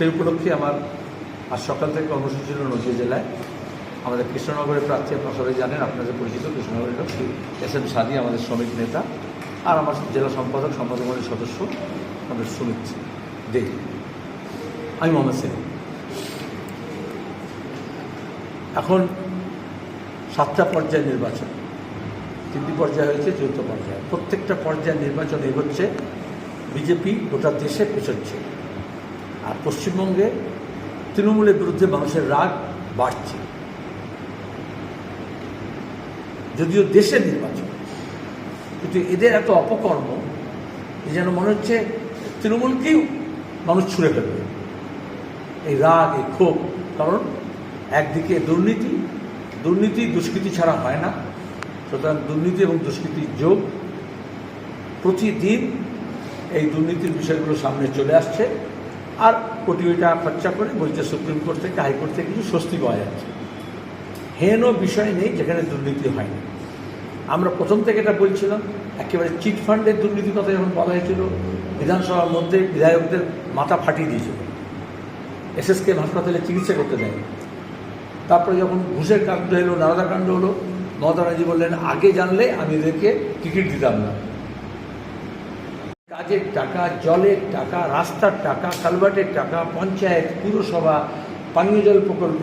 সেই উপলক্ষে আমার আজ সকাল থেকে কর্মসূচি ছিল নদীয়া জেলায়। আমাদের কৃষ্ণনগরের প্রার্থী আপনারা সবাই জানেন আপনাদের পরিচিত কৃষ্ণনগরের লোক এস এম সাদি, আমাদের শ্রমিক নেতা, আর আমার জেলা সম্পাদক সম্পাদক সদস্য, আমাদের সুমিত দে। আমি মোহাম্মদ সেলিম। এখন সাতটা পর্যায়ে নির্বাচন। তিনটি পর্যায়ে হয়েছে, চতুর্থ পর্যায়ে। প্রত্যেকটা পর্যায়ে নির্বাচন এগোচ্ছে। বিজেপি গোটা দেশে পেছচ্ছে আর পশ্চিমবঙ্গে তৃণমূলের বিরুদ্ধে মানুষের রাগ বাড়ছে। যদিও দেশের নির্বাচন, কিন্তু এদের এত অপকর্ম যে যেন মনে হচ্ছে তৃণমূলকেই মানুষ ছুঁড়ে ফেলবে। এই রাগ, এই ক্ষোভ, কারণ একদিকে দুর্নীতি দুর্নীতি দুষ্কৃতি ছাড়া হয় না। সুতরাং দুর্নীতি এবং দুষ্কৃতির যোগ প্রতিদিন এই দুর্নীতির বিষয়গুলো সামনে চলে আসছে। আর কোটি কোটি টাকা খরচা করে বলছে সুপ্রিম কোর্ট থেকে, হাইকোর্ট থেকে কিছু স্বস্তি পাওয়া যাচ্ছে। হেন বিষয় নেই, যেখানে দুর্নীতি হয়নি। আমরা প্রথম থেকে এটা বলছিলাম, একেবারে চিট ফান্ডের দুর্নীতির কথা যখন বলা হয়েছিল, বিধানসভার মধ্যে বিধায়কদের মাথা ফাটিয়ে দিয়েছিল। এসএসকে হাসপাতালে চিকিৎসা করতে দেয়নি। তারপরে যখন ঘুষের কাণ্ড এলো নারদা কাণ্ড হলো, মমতা বললেন, আগে জানলে আমি এদেরকে টিকিট দিতাম না। কাজের টাকা, জলের টাকা, রাস্তার টাকা, কালভার্টের টাকা, পঞ্চায়েত, পুরসভা পানীয় জল প্রকল্প,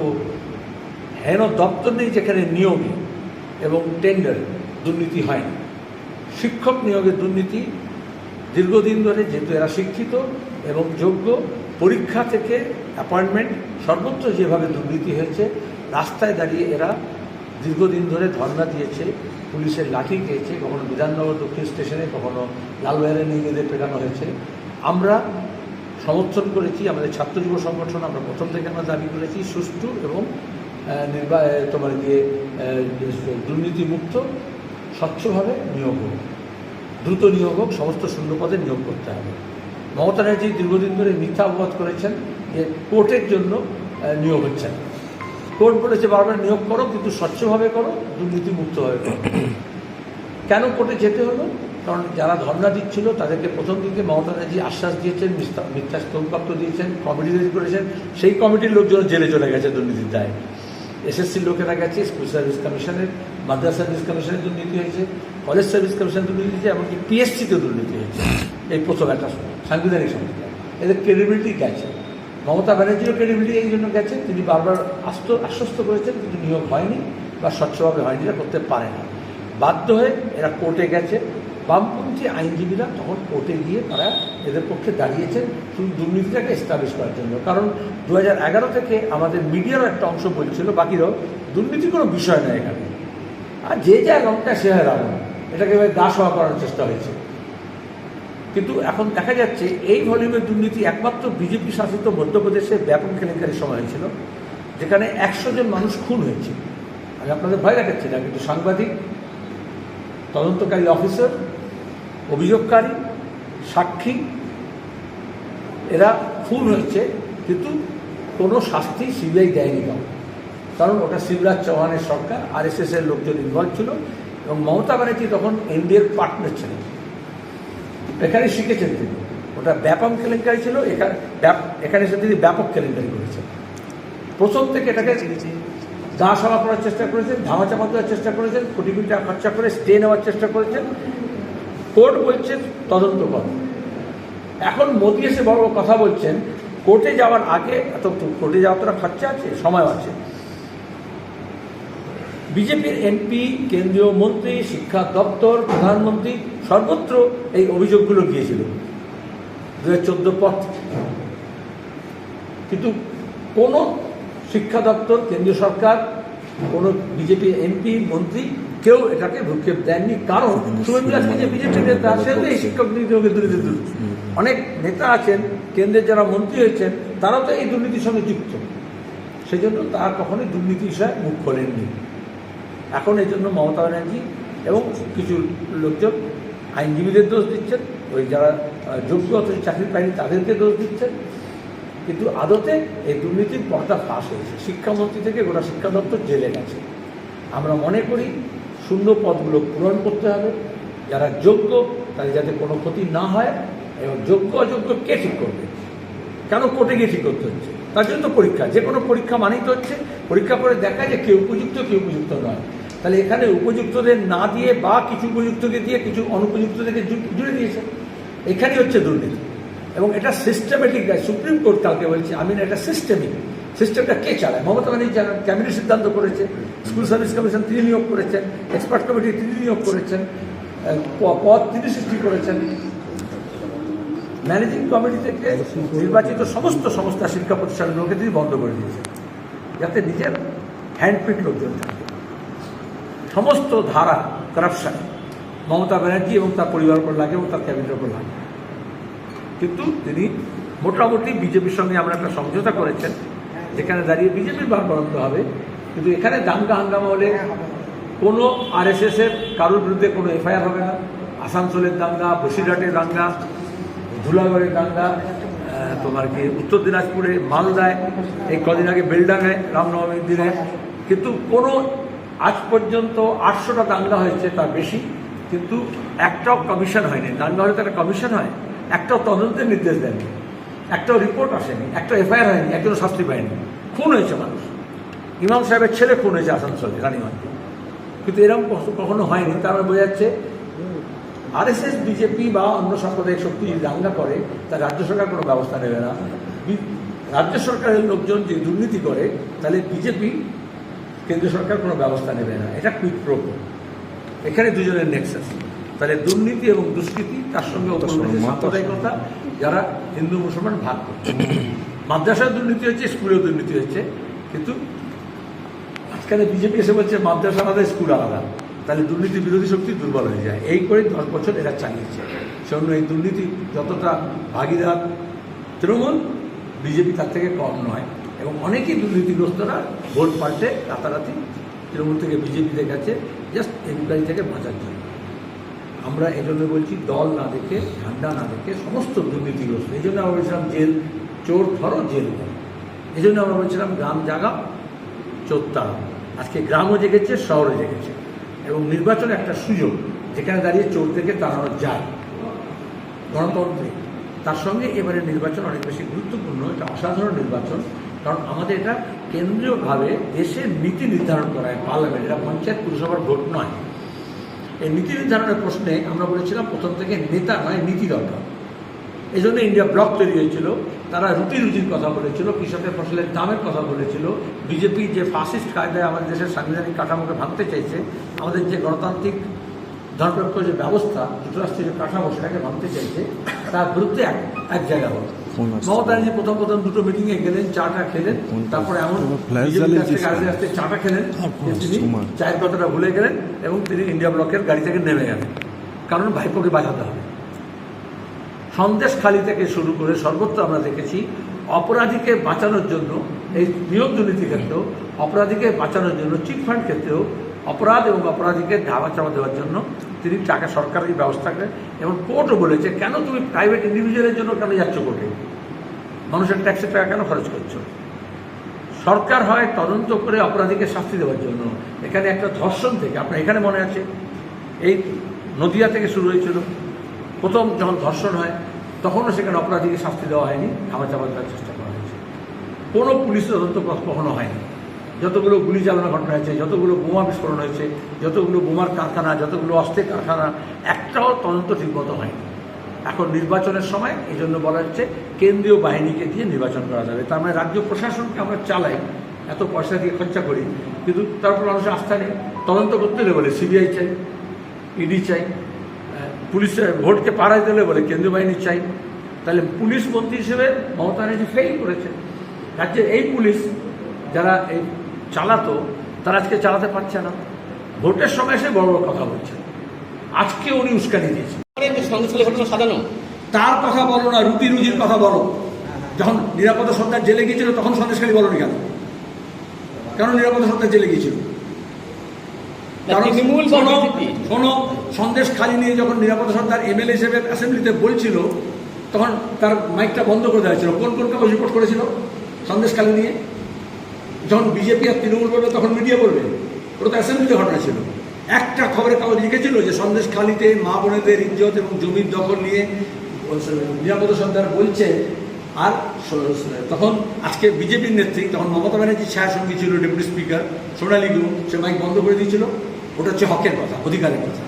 হেন দপ্তর নেই যেখানে নিয়োগে এবং টেন্ডার দুর্নীতি হয় না শিক্ষক নিয়োগের দুর্নীতি দীর্ঘদিন ধরে যেহেতু এরা শিক্ষিত এবং যোগ্য, পরীক্ষা থেকে অ্যাপয়েন্টমেন্ট সর্বত্র যেভাবে দুর্নীতি হয়েছে, রাস্তায় দাঁড়িয়ে এরা দীর্ঘদিন ধরে ধর্ণা দিয়েছে। পুলিশের লাঠি খেয়েছে, কখনো বিধাননগর দক্ষিণ স্টেশনে, কখনো লালবাজারে নিয়ে গিয়ে পেটানো হয়েছে। আমরা সমর্থন করেছি, আমাদের ছাত্র যুব সংগঠন আমরা প্রথম থেকে আমরা দাবি করেছি, সুষ্ঠু এবং নির্বা তোমার গিয়ে দুর্নীতিমুক্ত, স্বচ্ছভাবে নিয়োগ হোক। দ্রুত নিয়োগ হোক, সমস্ত শূন্য পদে নিয়োগ করতে হবে। মমতা ব্যানার্জি দীর্ঘদিন ধরে মিথ্যা অবগত করেছেন যে কোর্টের জন্য নিয়োগ হচ্ছে না। কোর্ট বলেছে বারবার নিয়োগ করো, কিন্তু স্বচ্ছভাবে করো দুর্নীতিমুক্তভাবে করো। কেন কোর্টে যেতে হলো? কারণ যারা ধর্ণা দিচ্ছিল, তাদেরকে প্রথম দিকে মমতা ব্যানার্জি আশ্বাস দিয়েছেন মিথ্যা- স্তম্ভপ্রাপ্ত দিয়েছেন, কমিটি তৈরি করেছেন। সেই কমিটির লোকজন জেলে চলে গেছে দুর্নীতির দায়। এসএসসির লোকেরা গেছে, স্কুল সার্ভিস কমিশনের, মাদ্রাস সার্ভিস কমিশনের দুর্নীতি হয়েছে, কলেজ সার্ভিস কমিশনের দুর্নীতি হয়েছে, এমনকি পিএসসিতে দুর্নীতি হয়েছে। এই প্রথম একটা সাংবিধানিক সংস্থা এদের ক্রেডিবিলিটি গেছে। মমতা ব্যানার্জিরও ক্রেডিবিলিটি এই জন্য গেছে তিনি বারবার আস্ত আশ্বস্ত করেছেন, কিন্তু নিয়োগ হয়নি বা স্বচ্ছভাবে হয়নি এটা করতে পারে না বাধ্য হয়ে এরা কোর্টে গেছে। বামপন্থী আইনজীবীরা তখন কোর্টে গিয়ে তারা এদের পক্ষে দাঁড়িয়েছেন শুধু দুর্নীতিটাকে এস্টাবলিশ করার জন্য। কারণ দু থেকে আমাদের মিডিয়ারও একটা অংশ বলছিল, বাকিরাও দুর্নীতি কোনো বিষয় নয় এখানে। আর যে যা লঙ্কা সে হয় রাবণ। এটাকে দাস হওয়া করার চেষ্টা হয়েছে। কিন্তু এখন দেখা যাচ্ছে এই ভলিউমের দুর্নীতি একমাত্র বিজেপি শাসিত মধ্যপ্রদেশে ব্যাপক কেলেঙ্কারির সময় হয়েছিল, যেখানে একশো জন মানুষ খুন হয়েছে। আমি আপনাদের ভয় দেখাচ্ছি না, কিন্তু সাংবাদিক, তদন্তকারী অফিসার, অভিযোগকারী, সাক্ষী, এরা খুন হয়েছে, কিন্তু কোনো শাস্তি সিবিআই দেয়নি কাউ কারণ ওটা শিবরাজ চৌহানের সরকার, আর এস এর লোকজন ইনভলভ ছিল এবং মমতা ব্যানার্জি তখন এনডিএর পার্টনার ছিলেন। এখানে শিখেছেন তিনি। ওটা ব্যাপক কেলেঙ্কারি ছিল এখানে এখানে এসে তিনি ব্যাপক কেলেঙ্কারি করেছেন। প্রথম থেকে এটাকে দা সভা করার চেষ্টা করেছেন, ধামাচাপা দেওয়ার চেষ্টা করেছেন, কোটি কোটি টাকা খরচা করে স্টে নেওয়ার চেষ্টা করেছেন। কোর্ট বলছেন, তদন্ত কর। এখন মোদি এসে বড় কথা বলছেন, কোর্টে যাওয়ার আগে, এত কোর্টে যাওয়ার তো খরচা আছে সময় আছে। বিজেপির এমপি, কেন্দ্রীয় মন্ত্রী, শিক্ষা দপ্তর, প্রধানমন্ত্রী, সর্বত্র এই অভিযোগগুলো গিয়েছিল। দু হাজার চোদ্দ কিন্তু কোনো শিক্ষা দপ্তর, কেন্দ্রীয় সরকার, কোনো বিজেপি এমপি, মন্ত্রী কেউ এটাকে ভূক্ষেপ দেননি। কারণ যে বিজেপি নেতা সে তো এই শিক্ষক নিয়োগের দুর্নীতি দুর্নীতি অনেক নেতা আছেন, কেন্দ্রের যারা মন্ত্রী হয়েছেন, তারাও তো এই দুর্নীতির সঙ্গে যুক্ত। সেজন্য তারা কখনোই দুর্নীতি বিষয়ে মুখ খোলেননি। এখন এই জন্য মমতা ব্যানার্জি এবং কিছু লোকজন আইনজীবীদের দোষ দিচ্ছেন, ওই যারা যোগ্য অথচ চাকরি পায়নি তাদেরকে দোষ দিচ্ছেন। কিন্তু আদতে এই দুর্নীতির পর্দা ফাঁস হয়েছে। শিক্ষামন্ত্রী থেকে গোটা শিক্ষা দপ্তর জেলে গেছে। আমরা মনে করি শূন্য পদগুলো পূরণ করতে হবে। যারা যোগ্য, তাদের যাতে কোনো ক্ষতি না হয় এবং যোগ্য, অযোগ্য কে ঠিক করবে? কেন কোর্টে গিয়ে ঠিক করতে হচ্ছে? তার জন্য তো পরীক্ষা। যে কোনো পরীক্ষা মানেই তো হচ্ছে। পরীক্ষা করে দেখা যে কেউ উপযুক্ত কেউ উপযুক্ত নয়। তাহলে এখানে উপযুক্তদের না দিয়ে বা কিছু উপযুক্তকে দিয়ে কিছু অনুপযুক্তদেরকে জুড়ে দিয়েছে। এখানেই হচ্ছে দুর্নীতি। এবং এটা সিস্টেমেটিক সুপ্রিম কোর্ট কালকে বলছে আমি না এটা সিস্টেমিক সিস্টেমটা কে চালায়? মমতা ব্যানার্জি চালান ক্যাবিনেট সিদ্ধান্ত করেছে স্কুল সার্ভিস কমিশন তিনি নিয়োগ করেছেন এক্সপার্ট কমিটি তিনি নিয়োগ করেছেন পদ তিনি সৃষ্টি করেছেন। ম্যানেজিং কমিটি থেকে নির্বাচিত সমস্ত সংস্থা, শিক্ষা প্রতিষ্ঠানগুলোকে তিনি বন্ধ করে দিয়েছেন। যাতে নিজের হ্যান্ডপিক লোকজন থাকে। সমস্ত ধারা করাপশন মমতা ব্যানার্জি এবং তার পরিবারের উপর লাগে এবং তার ক্যাবিনেটের উপর লাগে। কিন্তু তিনি মোটামুটি বিজেপির সঙ্গে আমরা একটা সমঝোতা করেছেন যেখানে দাঁড়িয়ে বিজেপির বরাদ্দ হবে, কিন্তু এখানে দাঙ্গা হাঙ্গামা হলে কোনো আরএসএস এর কারোর বিরুদ্ধে কোনো এফআইআর হবে না। আসানসোলের দাঙ্গা, বসিরহাটের দাঙ্গা, ধুলাগড়ের দাঙ্গা তোমার কি উত্তর দিনাজপুরে মালদায়, এই কদিন আগে বেলডাঙ্গায় রামনবমীর দিনে, কিন্তু কোনো আজ পর্যন্ত আটশোটা দাঙ্গা হয়েছে, তার বেশি। কিন্তু একটাও কমিশন হয়নি। দাঙ্গা হলে একটা কমিশন হয়। একটাও তদন্তের নির্দেশ দেননি একটাও রিপোর্ট আসেনি। একটা এফআইআর হয়নি। একজন শাস্তি পায়নি। খুন হয়েছে মানুষ। ইমাম সাহেবের ছেলে খুন হয়েছে আসানসোলে রানীগঞ্জে কিন্তু এরকম কখনো- কখনো হয়নি। তার মানে বোঝা যাচ্ছে আরএসএস বিজেপি বা অন্য সাম্প্রদায়িক শক্তি যদি দাঙ্গা করে তা রাজ্য সরকার কোনো ব্যবস্থা নেবে না। রাজ্য সরকারের লোকজন যে দুর্নীতি করে, তাহলে বিজেপি কেন্দ্র সরকার কোনো ব্যবস্থা নেবে না। এটা কুইক প্রোকো এখানে দুজনের নেক্সাস তাহলে দুর্নীতি এবং দুষ্কৃতি তার সঙ্গে সাম্প্রদায়িকতা যারা হিন্দু মুসলমান ভাগ করছে। মাদ্রাসায় দুর্নীতি হচ্ছে স্কুলেও দুর্নীতি হচ্ছে। কিন্তু আজকালে বিজেপি এসে বলছে মাদ্রাসা আলাদা স্কুল আলাদা। তাহলে দুর্নীতি বিরোধী শক্তি দুর্বল হয়ে যায়। এই করে দশ বছর এরা চালিয়েছে। সেজন্য এই দুর্নীতি যতটা ভাগিদার তৃণমূল বিজেপি তার থেকে কম নয়। এবং অনেকেই দুর্নীতিগ্রস্তরা ভোট পাল্টে রাতারাতি তৃণমূল থেকে বিজেপিতে গেছে জাস্ট এনকোয়ারি থেকে বাঁচার জন্য। আমরা এই জন্য বলছি, দল না দেখে ঠান্ডা না দেখে, সমস্ত দুর্নীতিগ্রস্ত। এই জন্য আমরা বলছিলাম, জেল, চোর ধরো, জেল ধরো এই জন্য আমরা বলছিলাম, গ্রাম জাগা চোর আজকে গ্রামও জেগেছে শহরে জেগেছে। এবং নির্বাচন একটা সুযোগ, যেখানে দাঁড়িয়ে চোর থেকে তাড়ানো যায়। গণতন্ত্রে। তার সঙ্গে এবারে নির্বাচন অনেক বেশি গুরুত্বপূর্ণ, এটা অসাধারণ নির্বাচন। কারণ আমাদের এটা কেন্দ্রীয়ভাবে দেশের নীতি নির্ধারণ করা হয় পার্লামেন্ট এটা পঞ্চায়েত পুরসভার ভোট নয়। এই নীতি নির্ধারণের প্রশ্নে আমরা বলেছিলাম প্রথম থেকে নেতা নয়, নীতি দরকার। এই জন্য ইন্ডিয়া ব্লক তৈরি হয়েছিল, তারা রুটি রুজির কথা বলেছিল, কৃষকের ফসলের দামের কথা বলেছিল। বিজেপি যে ফাসিস্ট কায়দায় আমাদের দেশের সাংবিধানিক কাঠামোকে ভাঙতে চাইছে, আমাদের যে গণতান্ত্রিক ধর্মনিরপেক্ষ যে ব্যবস্থা, যুক্তরাষ্ট্রের যে কাঠামো সেটাকে ভাঙতে চাইছে, তার বিরুদ্ধে এক এক জায়গা হলো। আসছে। প্রথম প্রথম দুটো মিটিংয়ে গেলেন চাটা খেলেন তারপরে এমন। আস্তে আস্তে চাটা খেলেন হ্যাঁ, তিনি চায়ের কথাটা ভুলে গেলেন এবং তিনি ইন্ডিয়া ব্লকের গাড়ি থেকে নেমে গেলেন কারণ ভাইপোকে বাঁচাতে হবে সন্দেশখালি থেকে শুরু করে সর্বত্র আমরা দেখেছি অপরাধীকে বাঁচানোর জন্য এই নিয়োগ দুর্নীতি ক্ষেত্রেও অপরাধীকে বাঁচানোর জন্য চিট ফান্ড ক্ষেত্রেও অপরাধ এবং অপরাধীকে ধাবা চাপা দেওয়ার জন্য তিনি টাকা সরকারি ব্যবস্থা করে এবং কোর্টও বলেছে, কেন তুমি প্রাইভেট ইন্ডিভিজুয়ালের জন্য কেন যাচ্ছ কোর্টে? মানুষের ট্যাক্সের টাকা কেন খরচ করছ? সরকার হয় তদন্ত করে অপরাধীকে শাস্তি দেওয়ার জন্য। এখানে একটা ধর্ষণ থেকে, আপনার এখানে মনে আছে? এই নদিয়া থেকে শুরু হয়েছিল। প্রথম যখন ধর্ষণ হয়, তখনও সেখানে অপরাধীকে শাস্তি দেওয়া হয়নি খাবার চাপা দেওয়ার চেষ্টা করা হয়েছে। কোনো পুলিশ তদন্ত কখনো হয়নি। যতগুলো গুলি চালানোর ঘটনা হয়েছে যতগুলো বোমা বিস্ফোরণ হয়েছে যতগুলো বোমার কারখানা যতগুলো অস্ত্রের কারখানা একটাও তদন্ত ঠিকমতো হয়নি। এখন নির্বাচনের সময় এই জন্য বলা হচ্ছে কেন্দ্রীয় বাহিনীকে দিয়ে নির্বাচন করা যাবে। তার মানে রাজ্য প্রশাসনকে আমরা চালাই এত পয়সা দিয়ে খরচা করি কিন্তু তারপর মানুষের আস্থা নেই। তদন্ত করতে হলে বলে সিবিআই চাই ইডি চাই আহ, পুলিশের ভোটকে পাড়ায় দিলে বলে কেন্দ্রীয় বাহিনী চাই। তাহলে পুলিশ মন্ত্রী হিসেবে মমতা ব্যানার্জি ফেল করেছে। রাজ্যের এই পুলিশ যারা এই চালাতো তারা আজকে চালাতে পারছে না। ভোটের সময় এসে বড় বড় কথা বলছে। আজকে উনি উস্কানি দিয়েছে। সাজানো। তার কথা বলো না রুটি রুজির কথা বলো। যখন নিরাপত্তা সরকার জেলে গিয়েছিল তখন সন্দেশখালী বলনি কেন? কেন নিরাপত্তা সরকার জেলে গিয়েছিল? শোনো? সন্দেশ খালি নিয়ে যখন নিরাপত্তা সরকার এমএলএ হিসেবে অ্যাসেম্বলিতে বলছিল তখন তার মাইকটা বন্ধ করে দেওয়া হয়েছিল। কোন কোন কাগজ রিপোর্ট করেছিল সন্দেশ খালি নিয়ে? যখন বিজেপি আর তৃণমূল বলবে তখন মিডিয়া বলবে। ওটা তো অ্যাসেম্বলিতে ঘটনা ছিল। একটা খবরের কাগজ লিখেছিল যে সন্দেশ খালিতে মা বোনেদের ইজ্জত এবং জমির দখল নিয়ে নিরাপত্তা সরকার বলছে। আর তখন আজকে বিজেপির নেত্রী তখন মমতা ব্যানার্জির ছায়া সঙ্গী ছিল ডেপুটি স্পিকার সোনালী গুরু সে মাইক বন্ধ করে দিয়েছিল। ওটা হচ্ছে হকের কথা অধিকারের কথা।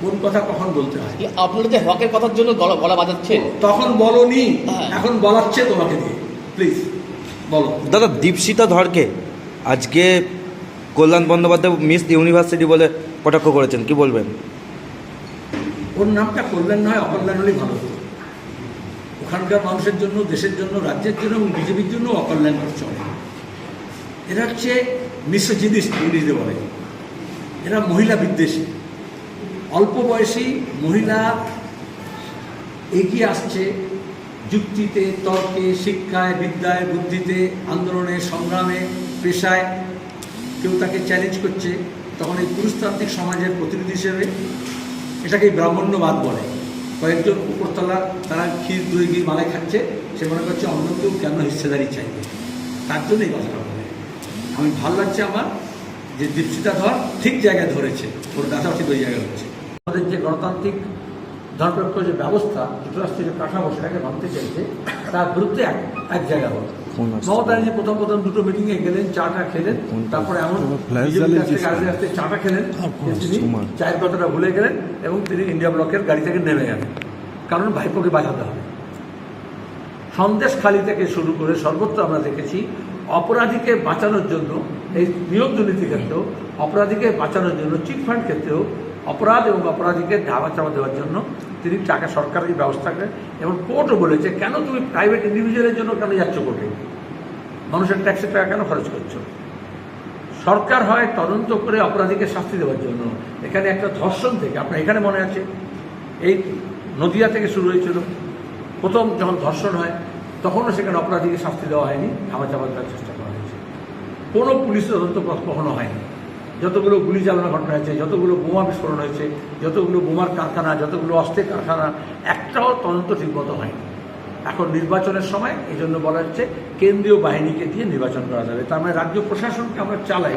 কোন কথা কখন বলতে হয়? আপনারা যে হকের কথার জন্য গলা বাজাচ্ছেন? তখন বলনি হ্যাঁ। এখন বলাচ্ছে তোমাকে দিয়ে প্লিজ বলো। দাদা দীপশিতা ধরকে আজকে কল্যাণ বন্দ্যোপাধ্যায় মিস ইউনিভার্সিটি বলে কটাক্ষ করেছেন কি বলবেন? ওর নামটা কল্যাণ নয় অকল্যাণ হলেই ভালো ওখানকার মানুষের জন্য দেশের জন্য রাজ্যের জন্য এবং বিজেপির জন্য অকল্যাণ করছে অনেক এরা হচ্ছে মিশ্র জিনিস ইংরেজিতে বলে এরা মহিলা বিদ্বেষী। অল্প বয়সী মহিলা এগিয়ে আসছে যুক্তিতে, তর্কে, শিক্ষায়, বিদ্যায়, বুদ্ধিতে, আন্দোলনে, সংগ্রামে, পেশায় কেউ তাকে চ্যালেঞ্জ করছে, তখন এই পুরুষতান্ত্রিক সমাজের প্রতিনিধি হিসেবে এটাকে ব্রাহ্মণ্যবাদ বলে। কয়েকজন উপরতলা, তারা ক্ষীর, দই গিয়ে মালায় খাচ্ছে, সে মনে করছে অন্য কেউ কেন হিস্সেদারি চাইবে? তার জন্য এই কথাটা বলে। আমি ভালো লাগছে আমার যে দীপশিতা ধর ঠিক জায়গায় ধরেছে, ওর ঠিক ওই জায়গায় হচ্ছে। আমাদের যে গণতান্ত্রিক ধর্মপক্ষ যে ব্যবস্থা যুক্তরাষ্ট্রের যে কাঠামো সেটাকে ভাবতে চাইছে তার বিরুদ্ধে এক এক জায়গা হলো? মমতা ব্যানার্জি প্রথম প্রথম দুটো মিটিংয়ে গেলেন চাটা খেলেন তারপরে এমন আস্তে আস্তে চাটা খেলেন তিনি চায়ের কথাটা ভুলে গেলেন এবং তিনি ইন্ডিয়া ব্লকের গাড়ি থেকে নেমে গেলেন। কারণ ভাইপোকে বাঁচাতে হবে। সন্দেশ খালি থেকে শুরু করে সর্বত্র আমরা দেখেছি অপরাধীকে বাঁচানোর জন্য এই নিয়োগ দুর্নীতি ক্ষেত্রেও অপরাধীকে বাঁচানোর জন্য চিট ফান্ড ক্ষেত্রেও অপরাধ এবং অপরাধীকে ধাবা চাপা দেওয়ার জন্য তিনি টাকা সরকারের ব্যবস্থা করেন এবং কোর্টও বলেছে, কেন তুমি প্রাইভেট ইন্ডিভিজুয়ালের জন্য কেন যাচ্ছ কোর্টে? মানুষের ট্যাক্সের টাকা কেন খরচ করছ? সরকার হয় তদন্ত করে অপরাধীকে শাস্তি দেওয়ার জন্য। এখানে একটা ধর্ষণ থেকে, আপনার এখানে মনে আছে? এই নদিয়া থেকে শুরু হয়েছিল। প্রথম যখন ধর্ষণ হয়, তখনও সেখানে অপরাধীকে শাস্তি দেওয়া হয়নি। খাবার চাপা দেওয়ার চেষ্টা করা হয়েছে। কোনো পুলিশ তদন্ত কখনো হয়নি। যতগুলো গুলি চালানোর ঘটনা হয়েছে যতগুলো বোমা বিস্ফোরণ হয়েছে যতগুলো বোমার কারখানা যতগুলো অস্ত্রের কারখানা একটাও তদন্ত ঠিকমতো হয়নি। এখন নির্বাচনের সময় এই জন্য বলা হচ্ছে কেন্দ্রীয় বাহিনীকে দিয়ে নির্বাচন করা যাবে। তার মানে রাজ্য প্রশাসনকে আমরা চালাই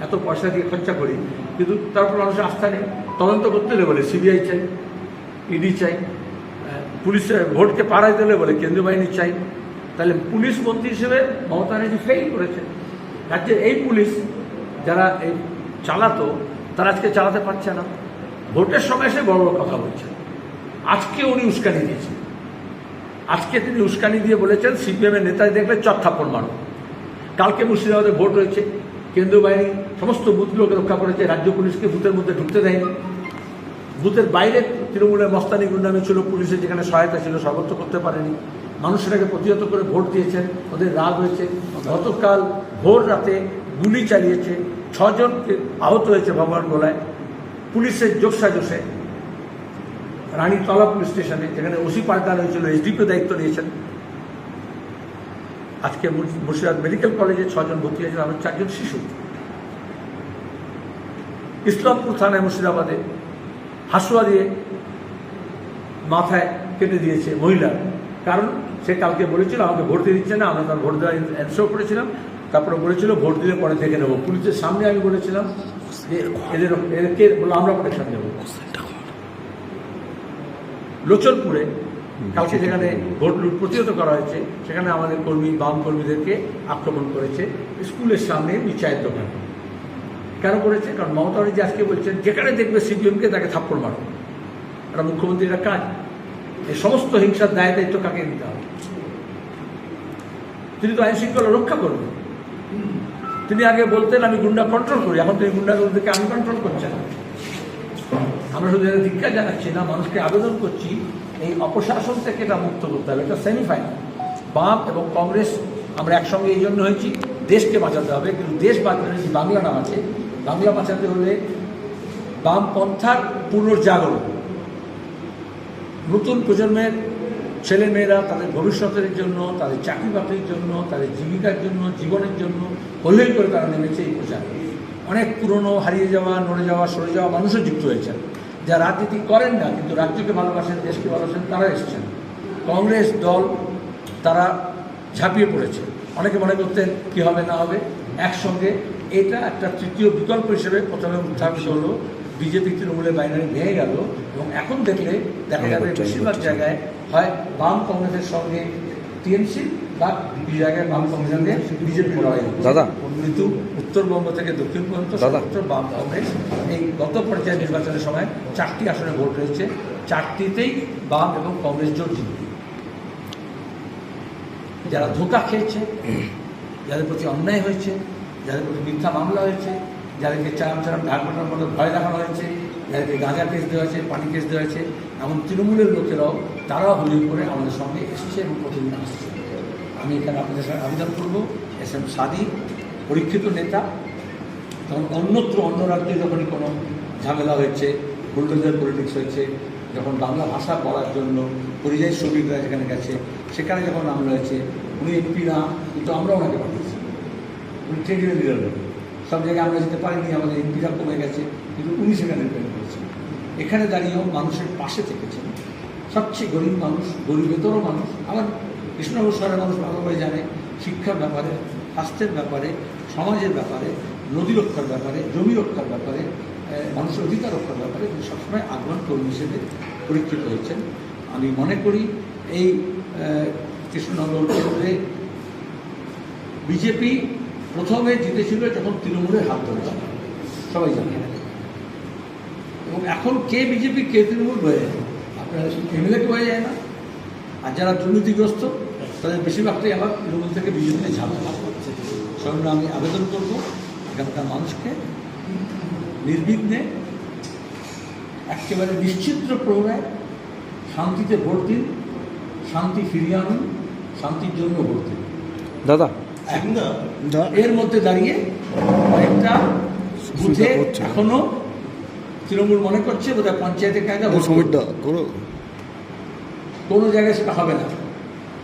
এত পয়সা দিয়ে খরচা করি কিন্তু তারপর মানুষের আস্থা নেই। তদন্ত করতে হলে বলে সিবিআই চাই ইডি চাই আহ, পুলিশের ভোটকে পাড়াই দিলে বলে কেন্দ্রীয় বাহিনী চাই। তাহলে পুলিশ মন্ত্রী হিসেবে মমতা ব্যানার্জি ফেল করেছে। রাজ্যের এই পুলিশ যারা এই চালাতো, তারা আজকে চালাতে পারছে না। ভোটের সময় এসে বড় বড় কথা বলছে। আজকে উনি উস্কানি দিয়েছেন। আজকে তিনি উস্কানি দিয়ে বলেছেন সিপিএমের নেতাদের দেখলে চট থাপ্পড় মারো। কালকে মুর্শিদাবাদে ভোট রয়েছে কেন্দ্রীয় বাহিনী, সমস্ত বুথগুলোকে রক্ষা করেছে, রাজ্য পুলিশকে বুথের মধ্যে ঢুকতে দেয়নি। বুথের বাইরে তৃণমূলের মস্তানি গুন্ডামি ছিল পুলিশের যেখানে সহায়তা ছিল সর্বত্র করতে পারেনি। মানুষ সেটাকে প্রতিহত করে ভোট দিয়েছেন, ওদের রাগ হয়েছে। গতকাল ভোর রাতে গুলি চালিয়েছে ছজনকে আহত হয়েছে ভগবান গোলায়। পুলিশের জোসাজোসে রানীতলা পুলিশ স্টেশনে, যেখানে ওসি পাল্টানো হয়েছিল এসডিপিও দায়িত্ব নিয়েছেন। আজকে মুর্শিদাবাদ মেডিকেল কলেজে ছজন ভর্তি হয়েছিল আমার চারজন শিশু। ইসলামপুর থানায় মুর্শিদাবাদে হাসুয়া দিয়ে মাথায় কেটে দিয়েছে মহিলা। কারণ সে কালকে বলেছিল, আমাকে ভোট দিয়ে দিচ্ছে না, আমরা তার ভোট দেওয়ার অ্যানসার করেছিলাম। তারপরে বলেছিল ভোট দিলে পরে দেখে নেব। পুলিশের সামনে আমি বলেছিলাম যে এদের এদেরকে বলল আমরা প্রোটেকশন দেবো লোচনপুরে কালকে যেখানে ভোট লুট প্রতিহত করা হয়েছে সেখানে আমাদের কর্মী বাম কর্মীদেরকে আক্রমণ করেছে স্কুলের সামনে চায়ের দোকান। কেন করেছে? কারণ মমতা ব্যানার্জি আজকে বলছেন যেখানে দেখবে সিপিএমকে তাকে থাপ্পড় মারো। এটা মুখ্যমন্ত্রীর কাজ। এই সমস্ত হিংসার দায় দায়িত্ব কাকে নিতে হবে? তিনি তো আইন শৃঙ্খলা রক্ষা করবেন। তিনি আগে বলতেন, আমি গুন্ডা কন্ট্রোল করি। এখন তিনি গুন্ডাগুলোদেরকে আমি কন্ট্রোল করছেন আমরা শুধু এদের ধিক্ষা জানাচ্ছি না, মানুষকে আবেদন করছি, এই অপশাসন থেকে এটা মুক্ত করতে হবে। এটা সেমিফাইনাল বাম এবং কংগ্রেস, আমরা একসঙ্গে এই জন্য হয়েছি, দেশকে বাঁচাতে হবে। কিন্তু দেশ বাঁচাতে যে বাংলা নাম আছে। বাংলা বাঁচাতে হলে বামপন্থার পুনর্জাগরণ। নতুন প্রজন্মের ছেলে মেয়েরা তাদের ভবিষ্যতের জন্য, তাদের চাকরি বাকরির জন্য, তাদের জীবিকার জন্য, জীবনের জন্য হইহই করে তারা নেমেছে এই প্রচার। অনেক পুরনো হারিয়ে যাওয়া, নড়ে যাওয়া, সরে যাওয়া মানুষও যুক্ত হয়েছেন। যা রাজনীতি করেন না, কিন্তু রাজ্যকে ভালোবাসেন, দেশকে ভালোবাসেন, তারা এসেছেন। কংগ্রেস দল তারা ঝাঁপিয়ে পড়েছে। অনেকে মনে করতেন, কী হবে না হবে? একসঙ্গে এটা একটা তৃতীয় বিকল্প হিসেবে প্রথমে উত্থাপিত হলো। বিজেপি তৃণমূলের বাইনারি ভেঙে গেল এবং এখন দেখলে দেখা যাবে বেশিরভাগ জায়গায় হয় বাম কংগ্রেসের সঙ্গে টিএমসি বা জায়গায় বাম কংগ্রেসকে বিজেপি করা হয় দাদা। কিন্তু উত্তরবঙ্গ থেকে দক্ষিণ পর্যন্ত। সর্বত্র বাম কংগ্রেস। এই গত পর্যায়ে নির্বাচনের সময় চারটি আসনে ভোট রয়েছে। চারটিতেই বাম এবং কংগ্রেস জোট জিতবে। যারা ধোকা খেয়েছে যাদের প্রতি অন্যায় হয়েছে যাদের প্রতি মিথ্যা মামলা হয়েছে যাদেরকে চারাম চারাম ঢাক বাটার মতো ভয় দেখানো হয়েছে, যাদেরকে গাঁজা কেস দেওয়া হয়েছে, পানি কেস দেওয়া হয়েছে, এমন তৃণমূলের লোকেরাও তারাও হুলিয়ে করে আমাদের সঙ্গে এসেছে এবং প্রতিদিন আসছে। আমি এখানে আপনাদের সঙ্গে আবেদন করব। এস এম সাদি পরীক্ষিত নেতা, তখন অন্যত্র অন্য রাজ্যে যখনই কোনো ঝামেলা হয়েছে, বুলডোজার পলিটিক্স হয়েছে, যখন বাংলা ভাষা পড়ার জন্য পরিযায়ী শ্রমিকরা যেখানে গেছে, সেখানে যখন নাম রয়েছে, উনি এমপি না, কিন্তু আমরা ওনাকে পাঠিয়েছি। উনি ট্রেড ইউনিয়ন লিডার সব জায়গায় আমরা যেতে পারিনি, আমাদের এমপিরা কমে গেছে, কিন্তু উনি সেখানে রিপেন্ড করেছেন এখানে দাঁড়িয়েও মানুষের পাশে থেকেছেন। সবচেয়ে গরিব মানুষ গরিবেতরও মানুষ আবার কৃষ্ণনগর শহরের মানুষ ভালোভাবে জানে, শিক্ষার ব্যাপারে, স্বাস্থ্যের ব্যাপারে, সমাজের ব্যাপারে, নদী রক্ষার ব্যাপারে, জমি রক্ষার ব্যাপারে মানুষের অধিকার রক্ষার ব্যাপারে তিনি সবসময় আগ্রহণ কর্মী হিসেবে পরীক্ষিত হয়েছেন। আমি মনে করি এই কৃষ্ণনগর কেন্দ্রে বিজেপি প্রথমে জিতেছিল যখন তৃণমূলের হাত ধরেছিল সবাই জানে। এবং এখন কে বিজেপি, কে তৃণমূল হয়ে যায়? আপনার এমএলএ হয়ে যায় না। আর যারা দুর্নীতিগ্রস্ত, তাদের বেশিরভাগটাই আবার তৃণমূল থেকে বিজেপিতে ঝামেলা সেজন্য আমি আবেদন করব এখানকার মানুষকে, নির্বিঘ্নে একেবারে নিশ্চিদ্র প্রহরায় শান্তিতে ভোট দিন, শান্তি ফিরিয়ে আনুন, শান্তির জন্য ভোট দিন। দাদা এর মধ্যে দাঁড়িয়ে কয়েকটা বুথে এখনও তৃণমূল মনে করছে বোধহয় পঞ্চায়েতের কায়দা। কোনো জায়গায় সেটা হবে না।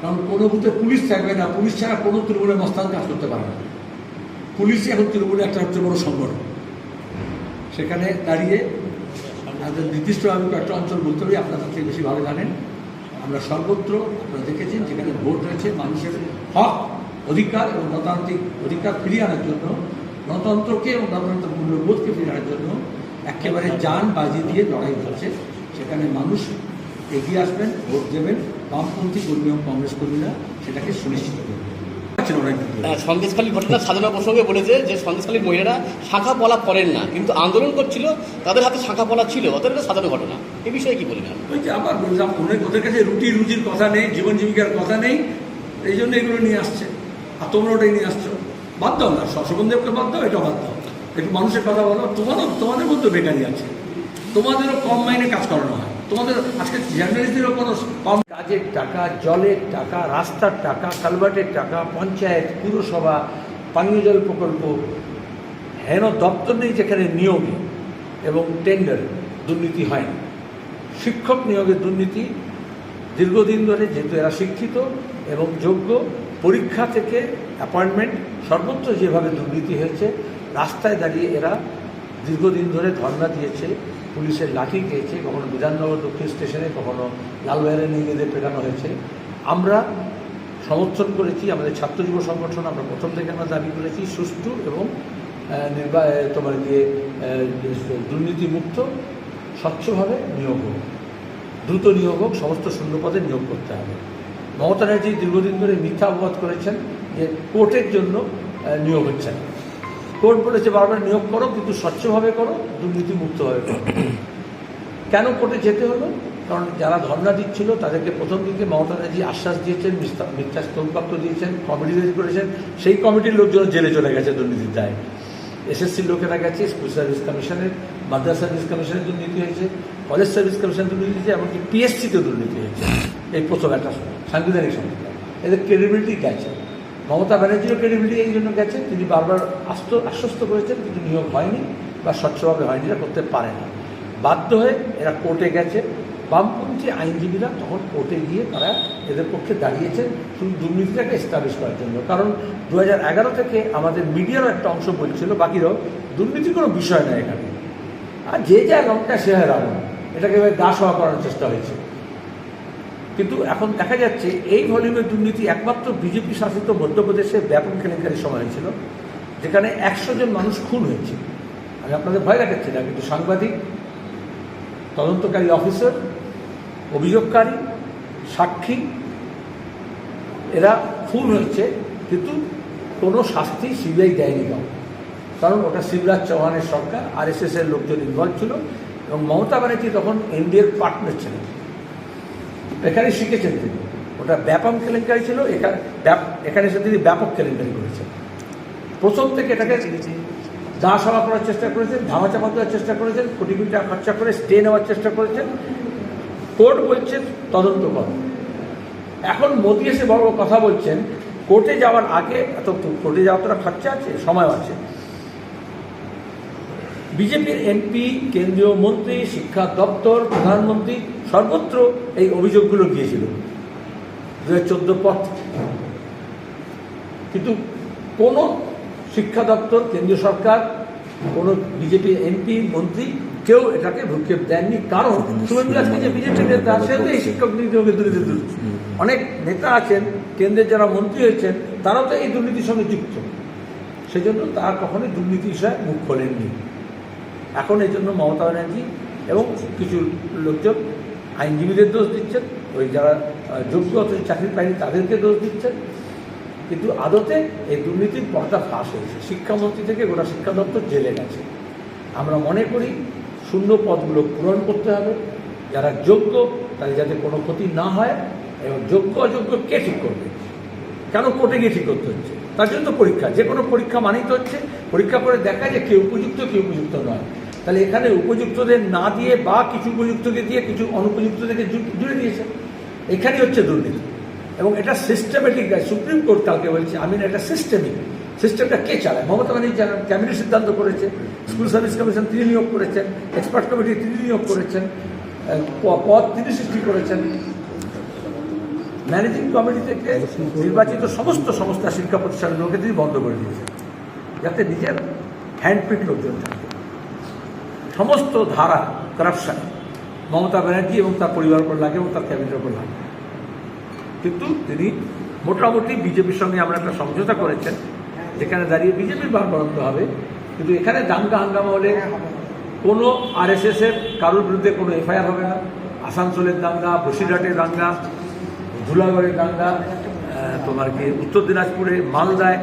কারণ কোনো বুথে পুলিশ থাকবে না। পুলিশ ছাড়া কোনো তৃণমূলের মস্তান কাজ করতে পারে না। পুলিশই এখন তৃণমূলের একটা সবচেয়ে বড় সংগঠন। সেখানে দাঁড়িয়ে আমাদের নির্দিষ্ট আমি একটা অঞ্চল বলতে পারি আপনারা তার থেকে বেশি ভালো জানেন। আমরা সর্বত্র আপনারা দেখেছেন যেখানে ভোট হয়েছে মানুষের হক অধিকার এবং গণতান্ত্রিক অধিকার ফিরিয়ে আনার জন্য গণতন্ত্রকে এবং গণতন্ত্র মূল্যবোধকে ফিরিয়ে আনার জন্য একেবারে যান বাজি দিয়ে লড়াই হচ্ছে সেখানে মানুষ এগিয়ে আসবেন ভোট দেবেন বামপন্থী কর্মী এবং কংগ্রেস কর্মীরা সেটাকে সুনিশ্চিত করবেন। আহ, সন্দেশখালীর ঘটনা সাধনা প্রসঙ্গে বলেছে যে সন্দেশখালীর মহিলারা শাখা পলা করেন না কিন্তু আন্দোলন করছিল তাদের হাতে শাখা পলা ছিল অতএব এটা সাধারণ ঘটনা এ বিষয়ে কি বলবেন? ওই যে আবার বললাম ওদের ওদের কাছে রুটি রুজির কথা নেই জীবন জীবিকার কথা নেই এই জন্য এগুলো নিয়ে আসছে আর তোমরা ওটাই নিয়ে আসছো বাদ দাও না শশবন্ধেবকে বাদ দাও, এটা বাদ দাও। একটু মানুষের কথা বলো তোমারও তোমাদের মধ্যে বেকারি আছে। তোমাদেরও কম মাইনে কাজ করানো হয়। তোমাদের আজকে জার্নালিস্টদেরও কোনো কম কাজের টাকা, জলের টাকা, রাস্তার টাকা, কালভার্টের টাকা, পঞ্চায়েত, পুরসভা, পানীয় জল প্রকল্প, হেন দপ্তর নেই যেখানে নিয়োগে এবং টেন্ডার দুর্নীতি হয় শিক্ষক নিয়োগের দুর্নীতি দীর্ঘদিন ধরে, যেহেতু এরা শিক্ষিত এবং যোগ্য পরীক্ষা থেকে অ্যাপয়েন্টমেন্ট সর্বত্র যেভাবে দুর্নীতি হয়েছে, রাস্তায় দাঁড়িয়ে এরা দীর্ঘদিন ধরে ধর্ণা দিয়েছে, পুলিশের লাঠি খেয়েছে, কখনো বিধাননগর দক্ষিণ স্টেশনে, কখনো লালবাজারে নিয়ে গিয়ে পেটানো হয়েছে। আমরা সমর্থন করেছি, আমাদের ছাত্র যুব সংগঠন আমরা প্রথম থেকে আমরা দাবি করেছি, সুষ্ঠু এবং নির্বা তোমার গিয়ে দুর্নীতিমুক্ত, স্বচ্ছভাবে নিয়োগ হোক। দ্রুত নিয়োগ হোক, সমস্ত শূন্য পদে নিয়োগ করতে হবে। মমতা ব্যানার্জি দীর্ঘদিন ধরে মিথ্যা অপবাদ করেছেন যে কোর্টের জন্য নিয়োগ হচ্ছে কোর্ট বলেছে বারবার নিয়োগ করো, কিন্তু স্বচ্ছভাবে করো, দুর্নীতিমুক্তভাবে করো। কেন কোর্টে যেতে হলো? কারণ যারা ধর্ণা দিচ্ছিল তাদেরকে প্রথম দিকে মমতা ব্যানার্জি আশ্বাস দিয়েছেন মিথ্যা- মিথ্যা দিয়েছেন, কমিটি তৈরি করেছেন। সেই কমিটির লোকজন জেলে চলে গেছে দুর্নীতির দায়। এসএসসির লোকেরা গেছে, স্কুল সার্ভিস কমিশনের, মাদ্রাস সার্ভিস কমিশনের দুর্নীতি হয়েছে। কলেজ সার্ভিস কমিশনের দুর্নীতি হয়েছে এমনকি পিএসসিতে দুর্নীতি হয়েছে। এই প্রথম একটা সাংবিধানিক সংস্থা এদের ক্রেডিবিলিটি গেছে। মমতা ব্যানার্জিরও ক্রেডিবিলিটি এই জন্য গেছে। তিনি বারবার আস্ত, আশ্বস্ত করেছেন, কিন্তু নিয়োগ হয়নি বা স্বচ্ছভাবে হয়নি এরা করতে পারে না বাধ্য হয়ে এরা কোর্টে গেছে। বামপন্থী আইনজীবীরা তখন কোর্টে গিয়ে তারা এদের পক্ষে দাঁড়িয়েছেন শুধু দুর্নীতিটাকে এস্টাবলিশ করার জন্য। কারণ দু থেকে আমাদের মিডিয়ারও একটা অংশ বলছিল, বাকিরাও দুর্নীতির কোনো বিষয় নয় এখানে। আর যে যা লঙ্কা সে হয় এটাকে গা সওয়া করার চেষ্টা হয়েছে। কিন্তু এখন দেখা যাচ্ছে এই ভলিউমের দুর্নীতি একমাত্র বিজেপি শাসিত মধ্যপ্রদেশে ব্যাপক কেলেঙ্কারির সময় হয়েছিল, যেখানে একশো জন মানুষ খুন হয়েছে। আমি আপনাদের ভয় দেখাচ্ছি না কিন্তু সাংবাদিক, তদন্তকারী অফিসার, অভিযোগকারী, সাক্ষী, এরা খুন হয়েছে, কিন্তু কোনো শাস্তি সিবিআই দেয়নি কারণ ওটা শিবরাজ চৌহানের সরকার আর এস এর লোকজন ইনভলভ ছিল এবং মমতা ব্যানার্জি তখন এনডিএর পার্টনার ছিলেন। এখানে শিখেছেন তিনি। ওটা ব্যাপক কেলেঙ্কারি ছিল এখানে এসে তিনি ব্যাপক কেলেঙ্কারি করেছেন। প্রথম থেকে এটাকে দা সভা করার চেষ্টা করেছেন ধামা চাপা দেওয়ার চেষ্টা করেছেন, কোটি কোটি টাকা খরচা করে স্টে নেওয়ার চেষ্টা করেছেন, কোর্ট বলছে তদন্ত করো। এখন মোদি এসে বড় কথা বলছেন, কোর্টে যাওয়ার আগে, এত কোর্টে যাওয়ার তো খরচা আছে সময় আছে। বিজেপির এমপি, কেন্দ্রীয় মন্ত্রী, শিক্ষা দপ্তর, প্রধানমন্ত্রী, সর্বত্র এই অভিযোগগুলো গিয়েছিল। দু হাজার চোদ্দ কিন্তু কোনো শিক্ষা দপ্তর, কেন্দ্রীয় সরকার, কোনো বিজেপি এমপি, মন্ত্রী কেউ এটাকে ভূক্ষেপ দেননি। কারণ শিক্ষক অনেক নেতা আছেন কেন্দ্রের যারা মন্ত্রী হয়েছেন, তারাও তো এই দুর্নীতির সঙ্গে যুক্ত। সেজন্য তারা কখনোই দুর্নীতি বিষয়ে মুখ খোলেননি। এখন এই জন্য মমতা ব্যানার্জি এবং কিছু লোকজন আইনজীবীদের দোষ দিচ্ছেন, ওই যারা যোগ্য অথচ চাকরি পায়নি তাদেরকে দোষ দিচ্ছেন। কিন্তু আদতে এই দুর্নীতির পর্দা ফাঁস হয়েছে। শিক্ষামন্ত্রী থেকে গোটা শিক্ষা দপ্তর জেলে গেছে। আমরা মনে করি শূন্য পদগুলো পূরণ করতে হবে। যারা যোগ্য, তাদের যাতে কোনো ক্ষতি না হয় এবং যোগ্য, অযোগ্য কে ঠিক করবে? কেন কোর্টে গিয়ে ঠিক করতে হচ্ছে? তার জন্য তো পরীক্ষা। যে কোনো পরীক্ষা মানিতে হচ্ছে। পরীক্ষা করে দেখা যে কেউ উপযুক্ত কেউ উপযুক্ত নয়। তাহলে এখানে উপযুক্তদের না দিয়ে বা কিছু উপযুক্তকে দিয়ে কিছু অনুপযুক্তদেরকে জুড়ে দিয়েছে। এখানেই হচ্ছে দুর্নীতি। এবং এটা সিস্টেমেটিক সুপ্রিম কোর্ট কালকে বলছে আমি এটা সিস্টেমিক সিস্টেমটা কে চালায়? মমতা ব্যানার্জি জানেন ক্যাবিনেট সিদ্ধান্ত করেছে স্কুল সার্ভিস কমিশন তিনি নিয়োগ করেছেন এক্সপার্ট কমিটি তিনি নিয়োগ করেছেন পদ তিনি সৃষ্টি করেছেন। ম্যানেজিং কমিটি থেকে নির্বাচিত সমস্ত সংস্থা শিক্ষা প্রতিষ্ঠানের লোকে তিনি বন্ধ করে দিয়েছেন। যাতে নিজের হ্যান্ডপিক লোকজন থাকে। সমস্ত ধারা করাপশন মমতা ব্যানার্জি এবং তার পরিবার উপর লাগে এবং তার ক্যাবিনেটের উপর লাগে কিন্তু তিনি মোটামুটি বিজেপির সঙ্গে আমরা একটা সমঝোতা করেছেন, যেখানে দাঁড়িয়ে বিজেপির বরাদ্দ হবে। কিন্তু এখানে দাঙ্গা হাঙ্গামা হলে কোনো আরএসএস এর কারোর বিরুদ্ধে কোনো এফআইআর হবে না। আসানসোলের দাঙ্গা, বসিরহাটের দাঙ্গা, ধুলাগড়ের দাঙ্গা তোমার কি উত্তর দিনাজপুরে মালদায়,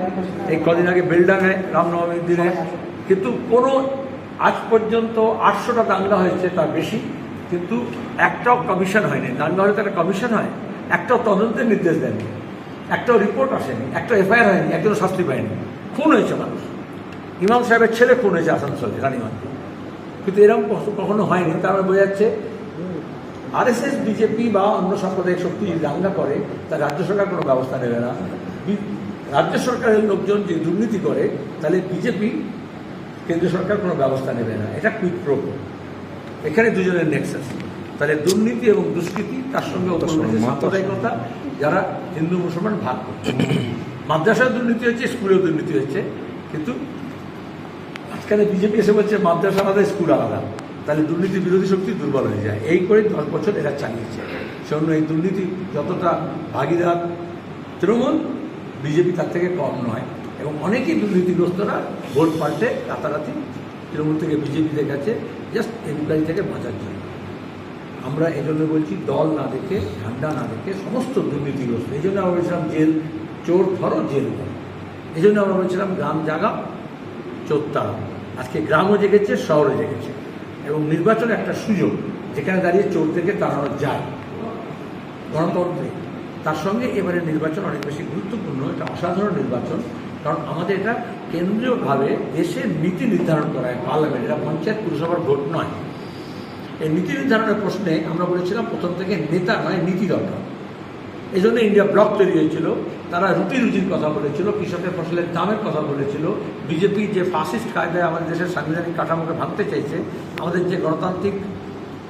এই কদিন আগে বেলডাঙ্গায় রামনবমীর দিনে। কিন্তু কোনো আজ পর্যন্ত আটশোটা দাঙ্গা হয়েছে, তার বেশি। কিন্তু একটাও কমিশন হয়নি। দাঙ্গা হলে একটা কমিশন হয়। একটাও তদন্তের নির্দেশ দেয়নি। একটাও রিপোর্ট আসেনি। একটা এফআইআর হয়নি। একজনও শাস্তি পায়নি। খুন হয়েছে মানুষ। ইমাম সাহেবের ছেলে খুন হয়েছে আসানসোলে, রানীগঞ্জ। কিন্তু এরকম কখনো হয়নি। তার মানে বোঝা যাচ্ছে আরএসএস বিজেপি বা অন্য সাম্প্রদায়িক শক্তি যদি দাঙ্গা করে তা রাজ্য সরকার কোনো ব্যবস্থা নেবে না। রাজ্য সরকারের লোকজন যে দুর্নীতি করে, তাহলে বিজেপি কেন্দ্র সরকার কোনো ব্যবস্থা নেবে না। এটা কুইক প্রোকো এখানে দুজনের নেক্সাস তাহলে দুর্নীতি এবং দুষ্কৃতি তার সঙ্গে সাম্প্রদায়িকতা যারা হিন্দু মুসলমান ভাগ করছে। মাদ্রাসায় দুর্নীতি হচ্ছে স্কুলেও দুর্নীতি হচ্ছে কিন্তু আজকালে বিজেপি এসে বলছে মাদ্রাসা আলাদা স্কুল আলাদা। তাহলে দুর্নীতি বিরোধী শক্তি দুর্বল হয়ে যায়। এই করে দশ বছর এরা চালিয়েছে। সেজন্য এই দুর্নীতি যতটা ভাগিদার তৃণমূল বিজেপি তার থেকে কম নয়। এবং অনেকেই দুর্নীতিগ্রস্তরা ভোট পাল্টে রাতারাতি তৃণমূল থেকে বিজেপিতে গেছে জাস্ট এনকোয়ারি থেকে বাঁচার জন্য। আমরা এই জন্য বলছি, দল না দেখে, ঝান্ডা না দেখে সমস্ত দুর্নীতিগ্রস্ত। এই জন্য আমরা বলছিলাম, জেল, চোর ধরো, জেল করো এই জন্য আমরা বলছিলাম, গ্রাম জাগা চোর তাড়াও। আজকে গ্রামও জেগেছে, শহরও জেগেছে। এবং নির্বাচন একটা সুযোগ, যেখানে দাঁড়িয়ে চোর থেকে তাড়ানো যায়। গণতন্ত্রে। তার সঙ্গে এবারে নির্বাচন অনেক বেশি গুরুত্বপূর্ণ, এটা অসাধারণ নির্বাচন। কারণ আমাদের এটা কেন্দ্রীয়ভাবে দেশের নীতি নির্ধারণ করা হয়, পার্লামেন্ট। এটা পঞ্চায়েত পুরসভার ভোট নয়। এই নীতি নির্ধারণের প্রশ্নে আমরা বলেছিলাম প্রথম থেকে নেতা নয়, নীতি দরকার। এই জন্য ইন্ডিয়া ব্লক তৈরি হয়েছিল। তারা রুটি রুজির কথা বলেছিল, কৃষকের ফসলের দামের কথা বলেছিল। বিজেপি যে ফাসিস্ট কায়দায় আমাদের দেশের সাংবিধানিক কাঠামোকে ভাঙতে চাইছে, আমাদের যে গণতান্ত্রিক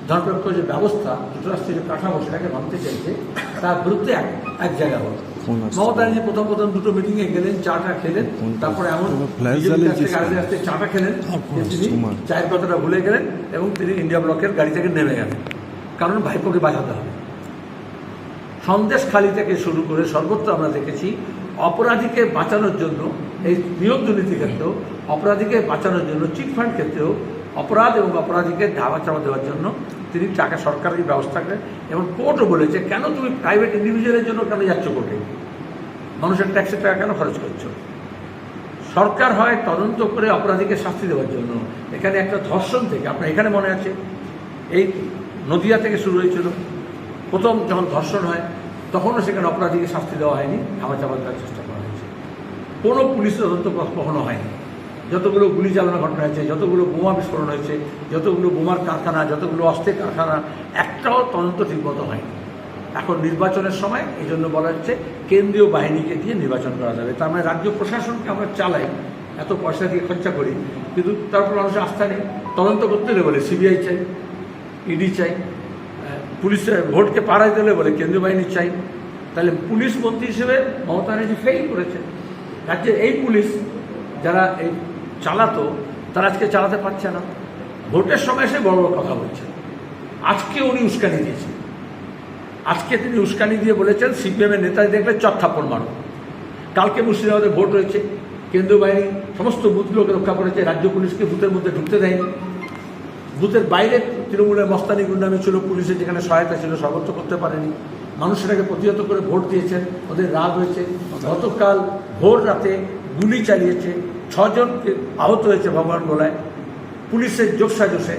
ধর্মনিরপেক্ষ যে ব্যবস্থা, যুক্তরাষ্ট্রের যে কাঠামো, সেটাকে ভাঙতে চাইছে, তার বিরুদ্ধে এক এক জায়গা আসছে। মমতা ব্যানার্জি প্রথম প্রথম দুটো মিটিংয়ে গেলেন চাটা খেলেন তারপরে এমন থেকে আস্তে চাটা খেলেন তিনি চায়ের কথাটা ভুলে গেলেন এবং তিনি ইন্ডিয়া ব্লকের গাড়ি থেকে নেমে গেলেন। কারণ ভাইপোকে বাঁচাতে হবে। সন্দেশখালি থেকে শুরু করে সর্বত্র আমরা দেখেছি অপরাধীকে বাঁচানোর জন্য এই নিয়োগ দুর্নীতি ক্ষেত্রেও অপরাধীকে বাঁচানোর জন্য চিটফান্ড ক্ষেত্রেও অপরাধ এবং অপরাধীকে ধাওয়া চাওয়া দেওয়ার জন্য তিনি টাকা সরকারি ব্যবস্থা করেন এবং কোর্টও বলেছে, কেন তুমি প্রাইভেট ইন্ডিভিজুয়ালের জন্য কেন যাচ্ছ কোর্টে? মানুষের ট্যাক্সের টাকা কেন খরচ করছ? সরকার হয় তদন্ত করে অপরাধীকে শাস্তি দেওয়ার জন্য। এখানে একটা ধর্ষণ থেকে, আপনার এখানে মনে আছে? এই নদিয়া থেকে শুরু হয়েছিল। প্রথম যখন ধর্ষণ হয়, তখনও সেখানে অপরাধীকে শাস্তি দেওয়া হয়নি। ধামা চাপা দেওয়ার চেষ্টা করা হয়েছে। কোনো পুলিশ তদন্ত কখনো হয়নি। যতগুলো গুলি চালানোর ঘটনা হয়েছে, যতগুলো বোমা বিস্ফোরণ হয়েছে, যতগুলো বোমার কারখানা, যতগুলো অস্ত্রের কারখানা, একটাও তদন্ত ঠিকমতো হয়নি। এখন নির্বাচনের সময় এই জন্য বলা হচ্ছে কেন্দ্রীয় বাহিনীকে দিয়ে নির্বাচন করা যাবে। তার মানে রাজ্য প্রশাসনকে আমরা চালাই, এত পয়সা দিয়ে খরচা করি, কিন্তু তারপর মানুষের আস্থা নেই। তদন্ত করতে হলে বলে সিবিআই চাই, ইডি চাই পুলিশের ভোটকে পাড়ায় দিলে বলে কেন্দ্রীয় বাহিনী চাই। তাহলে পুলিশ মন্ত্রী হিসেবে মমতা ব্যানার্জি ফেল করেছে। রাজ্যের এই পুলিশ, যারা এই চালাতো, তারা আজকে চালাতে পারছে না। ভোটের সময় এসে বড় বড় কথা বলছে। আজকে উনি উস্কানি দিয়েছেন আজকে তিনি উস্কানি দিয়ে বলেছেন সিপিএমের নেতাদের দেখলে চত্থাপন মারো। কালকে মুর্শিদাবাদে ভোট হয়েছে, কেন্দ্রীয় বাহিনী, সমস্ত বুথগুলোকে রক্ষা করেছে, রাজ্য পুলিশকে বুথের মধ্যে ঢুকতে দেয়নি। বুথের বাইরে তৃণমূলের মস্তানি গুন্ডামি ছিল, পুলিশের যেখানে সহায়তা ছিল, সর্বোচ্চ করতে পারেনি। মানুষ সেটাকে প্রতিহত করে ভোট দিয়েছেন, ওদের রাগ হয়েছে। গতকাল ভোর রাতে গুলি চালিয়েছে ছজনকে আহত হয়েছে ভগবান গোলায় পুলিশের জোসে